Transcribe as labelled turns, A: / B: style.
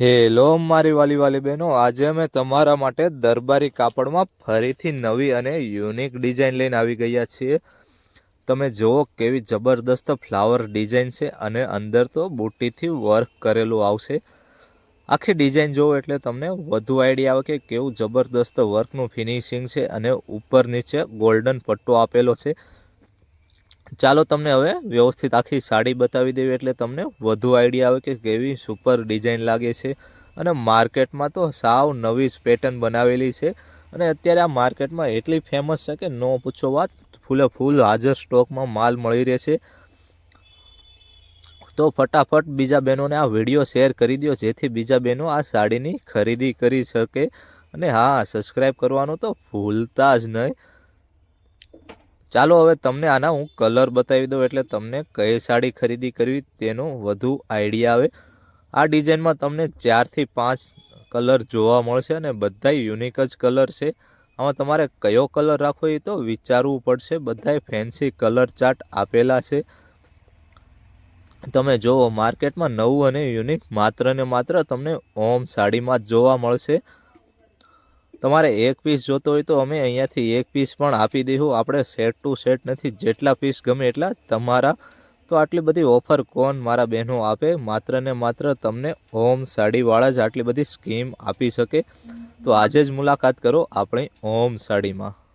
A: Hello મારી વાલી વાલી બહેનો, આજે અમે તમારા માટે દરબારી કાપડમાં ફરીથી નવી અને યુનિક ડિઝાઇન લઈને આવી ગયા છીએ. તમે જુઓ કેવી જબરદસ્ત ફ્લાવર ડિઝાઇન છે અને અંદર તો બુટ્ટીથી વર્ક કરેલું આવશે. આખી ડિઝાઇન જુઓ એટલે તમને વધુ આઈડિયા આવે કે કેવું જબરદસ્ત વર્કનું ફિનિશિંગ છે અને ઉપર નીચે ગોલ્ડન પટ્ટો આપેલો છે. ચાલો તમને હવે વ્યવસ્થિત આખી સાડી બતાવી દેવી એટલે તમને વધુ આઈડિયા આવે કે કેવી સુપર ડિઝાઇન લાગે છે. અને માર્કેટમાં તો સાવ નવી જ પેટર્ન બનાવેલી છે. અને અત્યારે આ માર્કેટમાં એટલી ફેમસ છે કે નો પૂછો વાત, ફૂલે ફૂલ હાજર સ્ટોકમાં માલ મળી રહે છે. તો ફટાફટ બીજા બહેનોને આ વીડિયો શેર કરી દો જેથી બીજા બહેનો આ સાડીની ખરીદી કરી શકે. અને હા સબસ્ક્રાઈબ કરવાનું તો ભૂલતા જ નહીં. ચાલો હવે તમને આના હું કલર બતાવી દઉં એટલે તમને કઈ સાડી ખરીદી કરવી તેનો વધુ આઈડિયા આવે. આ ડિઝાઇનમાં તમને ચારથી પાંચ કલર જોવા મળશે અને બધા યુનિક જ કલર છે. આમાં તમારે કયો કલર રાખવો એ તો વિચારવું પડશે. બધાય ફેન્સી કલર ચાર્ટ આપેલા છે. તમે જુઓ માર્કેટમાં નવું અને યુનિક માત્ર ને માત્ર તમને ઓમ સાડીમાં જ જોવા મળશે. તમારે એક પીસ જોતો હોય તો અમે અહીંયાથી એક પીસ પણ આપી દઈશું. આપણે સેટ ટુ સેટ નથી, જેટલા પીસ ગમે એટલા તમારા. તો આટલી બધી ઓફર કોણ મારા બહેનો આપે? માત્ર ને માત્ર તમને ઓમ સાડીવાળા જ આટલી બધી સ્કીમ આપી શકે. તો આજે જ મુલાકાત કરો આપણી ઓમ સાડીમાં.